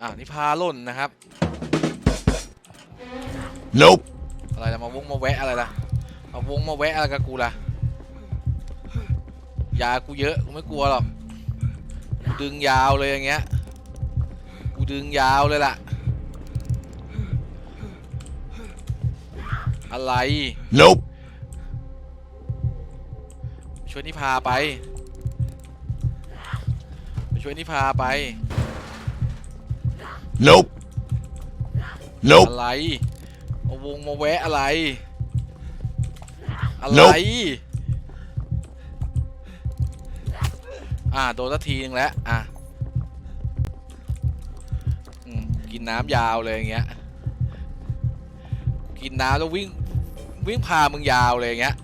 อ่านี่พาล่นนะครับ Nope. อะไรล่ะมาวงมาแวะอะไรล่ะมาวงมาแวะอะไรกับกูล่ะยากูเยอะกูไม่กลัวหรอกกูดึงยาวเลยอย่างเงี้ยกูดึงยาวเลยล่ะ อะไร Nope. ช่วยนิพาไปไปช่วยนิพาไป Nope. Nope. อะไรมาวงมาแวะอะไร อะไร Nope อ่าโดนสักทีนึงแล้ว อะอืมกินน้ำยาวเลยอย่างเงี้ย กินน้ำแล้ววิ่งวิ่งพามึงยาวเลยอย่างเงี้ย